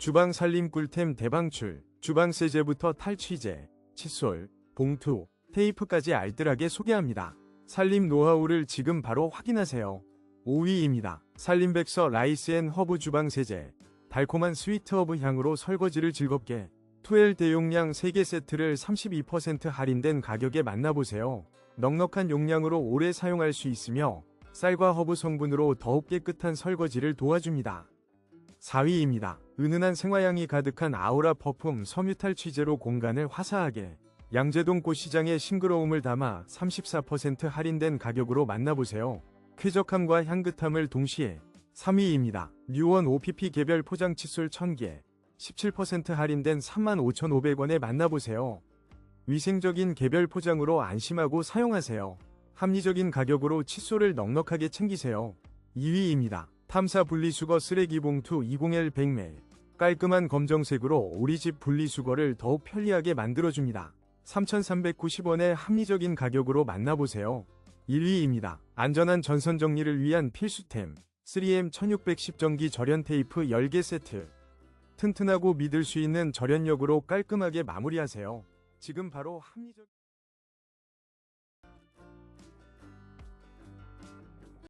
주방 살림 꿀템 대방출, 주방 세제부터 탈취제, 칫솔, 봉투, 테이프까지 알뜰하게 소개합니다. 살림 노하우를 지금 바로 확인하세요. 5위입니다. 살림백서 라이스 앤 허브 주방 세제. 달콤한 스위트 허브 향으로 설거지를 즐겁게. 2L 대용량 3개 세트를 32% 할인된 가격에 만나보세요. 넉넉한 용량으로 오래 사용할 수 있으며 쌀과 허브 성분으로 더욱 깨끗한 설거지를 도와줍니다. 4위입니다. 은은한 생화향이 가득한 아우라 퍼퓸 섬유탈 취재로 공간을 화사하게 양재동 꽃시장의 싱그러움을 담아 34% 할인된 가격으로 만나보세요. 쾌적함과 향긋함을 동시에 3위입니다. 뉴원 OPP 개별 포장 칫솔 1000개 17% 할인된 35,500원에 만나보세요. 위생적인 개별 포장으로 안심하고 사용하세요. 합리적인 가격으로 칫솔을 넉넉하게 챙기세요. 2위입니다. 탐사 분리수거 쓰레기 봉투 20L 100ml. 깔끔한 검정색으로 우리 집 분리수거를 더욱 편리하게 만들어줍니다. 3,390원의 합리적인 가격으로 만나보세요. 1위입니다. 안전한 전선 정리를 위한 필수템 3M 1610 전기 절연 테이프 10개 세트. 튼튼하고 믿을 수 있는 절연력으로 깔끔하게 마무리하세요. 지금 바로 합리적